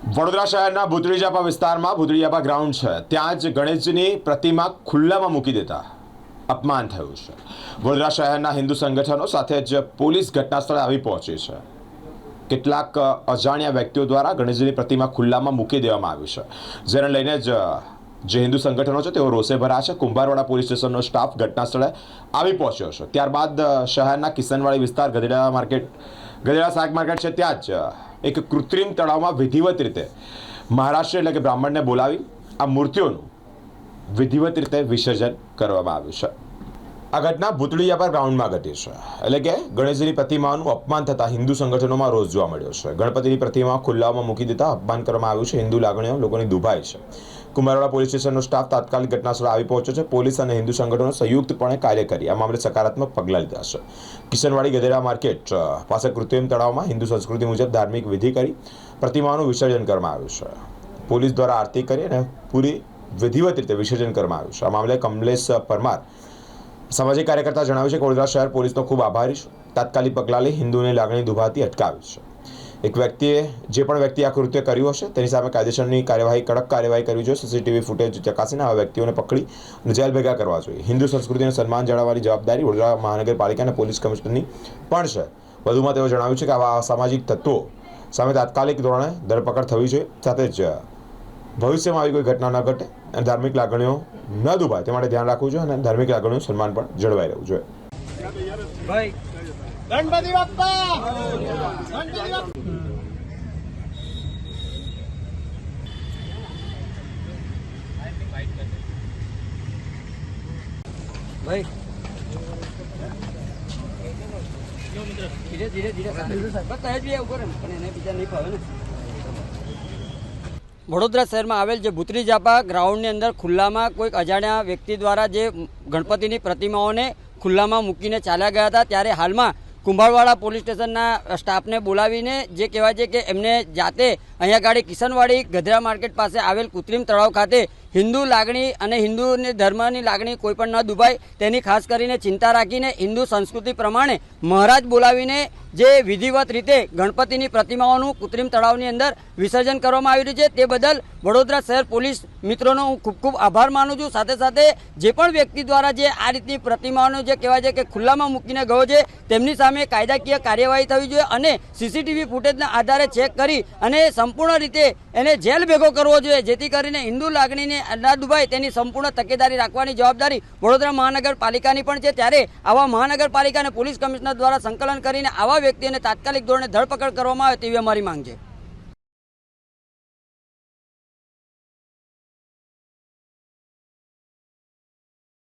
વડોદરા શહેરના ભૂતળીજાપા વિસ્તારમાં ભૂતળીજાપા ગ્રાઉન્ડ છે. ત્યાં જ ગણેશજીની પ્રતિમા ખુલ્લામાં મૂકી દેતા અપમાન થયું છે. વડોદરા શહેરના હિન્દુ સંગઠનો સાથે જ પોલીસ ઘટના સ્થળે આવી પહોંચી છે. કેટલાક અજાણ્યા વ્યક્તિઓ દ્વારા ગણેશજીની પ્રતિમા ખુલ્લામાં મૂકી દેવામાં આવી છે. જેને લઈને જ જે હિન્દુ સંગઠનો છે તેઓ રોષે ભરા છે. કુંભારવાડા પોલીસ સ્ટેશનનો સ્ટાફ ઘટના સ્થળે આવી પહોંચ્યો છે. ત્યારબાદ શહેરના કિશનવાડી વિસ્તાર ગધેડા માર્કેટ, ગધેડા શાક માર્કેટ છે. ત્યાં જ એક કૃત્રિમ તળાવમાં વિધિવત રીતે મહારાષ્ટ્ર એટલે કે બ્રાહ્મણને બોલાવી આ મૂર્તિઓનું વિધિવત રીતે વિસર્જન કરવામાં આવ્યું છે. આ ઘટના ભૂતળીયા પર ગ્રાઉન્ડમાં ઘટી છે. એટલે કે ગણેશજીની પ્રતિમાનું અપમાન થતાં હિન્દુ સંગઠનોમાં રોષ જોવા મળ્યો છે. ગણપતિની પ્રતિમા ખુલ્લામાં મૂકી દેતા અપમાન કરવામાં આવ્યું છે. હિન્દુ લાગણીઓ લોકોની દુભાઈ છે. કુમારવાડા પોલીસ સ્ટેશનનો સ્ટાફ તાત્કાલિક ઘટના સ્થળે આવી પહોંચ્યો છે. પોલીસ અને હિન્દુ સંગઠનો સંયુક્તપણે કાર્ય કરી. આ મામલે સકારાત્મક પગલાં લીધા છે. કિશનવાડી ગધેડા માર્કેટ પાસે કૃત્રિમ તળાવમાં હિન્દુ સંસ્કૃતિ મુજબ ધાર્મિક વિધિ કરી પ્રતિમાનું વિસર્જન કરવામાં આવ્યું છે. પોલીસ દ્વારા આરતી કરી અને પૂરી વિધિવત રીતે વિસર્જન કરવામાં આવ્યું છે. આ મામલે કમલેશ પરમાર સામાજિક કાર્યકર્તા જણાવ્યું છે કે વડોદરા શહેર પોલીસનો ખૂબ આભારી છું. તાત્કાલિક પગલાં લઈ હિન્દુની લાગણી દુભાતી અટકાવી છે. એક વ્યક્તિએ જે પણ વ્યક્તિ આ કૃત્ય કર્યું હશે, તેની સામે કાયદેસરની કાર્યવાહી, કડક કાર્યવાહી કરવી જોઈએ, સીસીટીવી ફૂટેજ ચકાસીને આ વ્યક્તિઓને પકડી જેલ ભેગા કરવા જોઈએ. હિન્દુ સંસ્કૃતિને સન્માન જાળવવાની જવાબદારી વડોદરા મહાનગરપાલિકા અને પોલીસ કમિશનરની પણ છે. વધુમાં તેઓ જણાવ્યું છે કે આવા અસામાજિક તત્વો સામે તાત્કાલિક ધોરણે ધરપકડ થવી જોઈએ. સાથે જ ભવિષ્યમાં આવી કોઈ ઘટના ન ઘટે અને ધાર્મિક લાગણીઓ ન દુભાય. તે માટે ધ્યાન રાખવું જોઈએ અને ધાર્મિક લાગણીઓ સન્માન પણ જળવાઈ રહેવું જોઈએ. ભાઈ. ગણપતિ બાપ્પા! ગણપતિ બાપ્પા! ભાઈ ધીરે ધીરે ધીરે. બસ સહેજ બી આવું કરે ને, પણ એને બીજા નહીં ફાવે ને. વડોદરા શહેરમાં આવેલ જે ભૂતરી જાપા ગ્રાઉન્ડની અંદર ખુલ્લામાં કોઈક અજાણ્યા વ્યક્તિ દ્વારા જે ગણપતિની પ્રતિમાઓને ખુલ્લામાં મૂકીને ચાલ્યા ગયા હતા, ત્યારે હાલમાં કુંભારવાડા પોલીસ સ્ટેશનના સ્ટાફને બોલાવીને જે કહેવાય છે કે એમને જાતે અહીંયા ગાડી કિશનવાડી ગધરા માર્કેટ પાસે આવેલ કૃત્રિમ તળાવ ખાતે હિન્દુ લાગણી અને હિન્દુની ધર્મની લાગણી કોઈ પણ ન દુભાય. તેની ખાસ કરીને ચિંતા રાખીને હિન્દુ સંસ્કૃતિ પ્રમાણે મહારાજ બોલાવીને જે વિધિવત રીતે ગણપતિની પ્રતિમાઓનું કૃત્રિમ તળાવની અંદર વિસર્જન કરવામાં આવી રહ્યું છે, તે બદલ વડોદરા શહેર પોલીસ મિત્રોનો હું ખૂબ ખૂબ આભાર માનું છું. સાથે સાથે જે પણ વ્યક્તિ દ્વારા જે આ રીતની પ્રતિમાઓનું જે કહેવાય છે કે ખુલ્લામાં મૂકીને ગયો છે, તેમની સામે કાયદાકીય કાર્યવાહી થવી જોઈએ અને સીસીટીવી ફૂટેજના આધારે ચેક કરી અને સંપૂર્ણ રીતે એને જેલ ભેગો કરવો જોઈએ, જેથી કરીને હિન્દુ લાગણીને ના દુભાય તેની સંપૂર્ણ તકેદારી રાખવાની જવાબદારી વડોદરા મહાનગરપાલિકાની પણ છે. ત્યારે આવા મહાનગરપાલિકા અને પોલીસ કમિશનર દ્વારા સંકલન કરીને આવા વ્યક્તિને તાત્કાલિક ધોરણે ધરપકડ કરવામાં આવે તેવી અમારી માંગ છે.